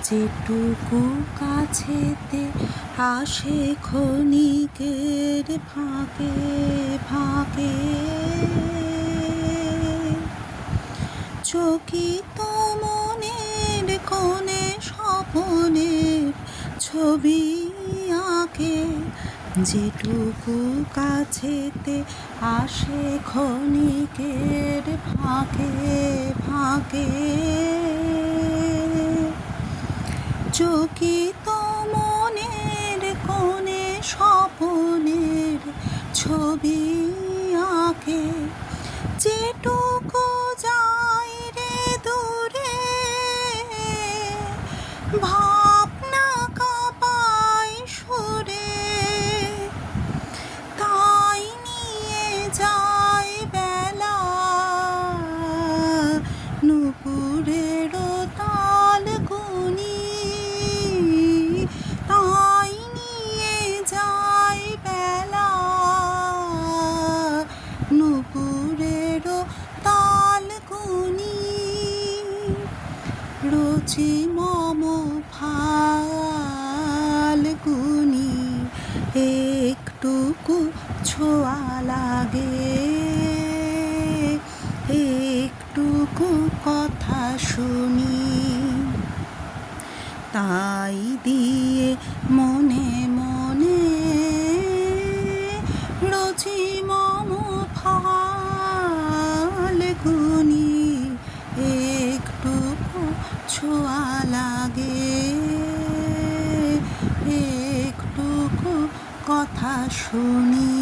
যেটুকু কাছেতে আসে ক্ষণিকের ফাঁকে ফাঁকে। চকিত মনের কোণে স্বপনের ছবি আঁকে, যেটুকু কাছেতে আসে ক্ষণিকের ফাঁকে ফাঁকে। চকিত মনের কোণে স্বপনের ছবি আঁকে। যেটুকু যাই রে দূরে ভাবনা গুনি রুচি মম ফাল্গুনি একটুকু ছোঁয়া লাগে। একটুকু কথা শুনি তাই দিয়ে মনে একটুকু ছোঁয়া লাগে। একটুকু কথা শুনি।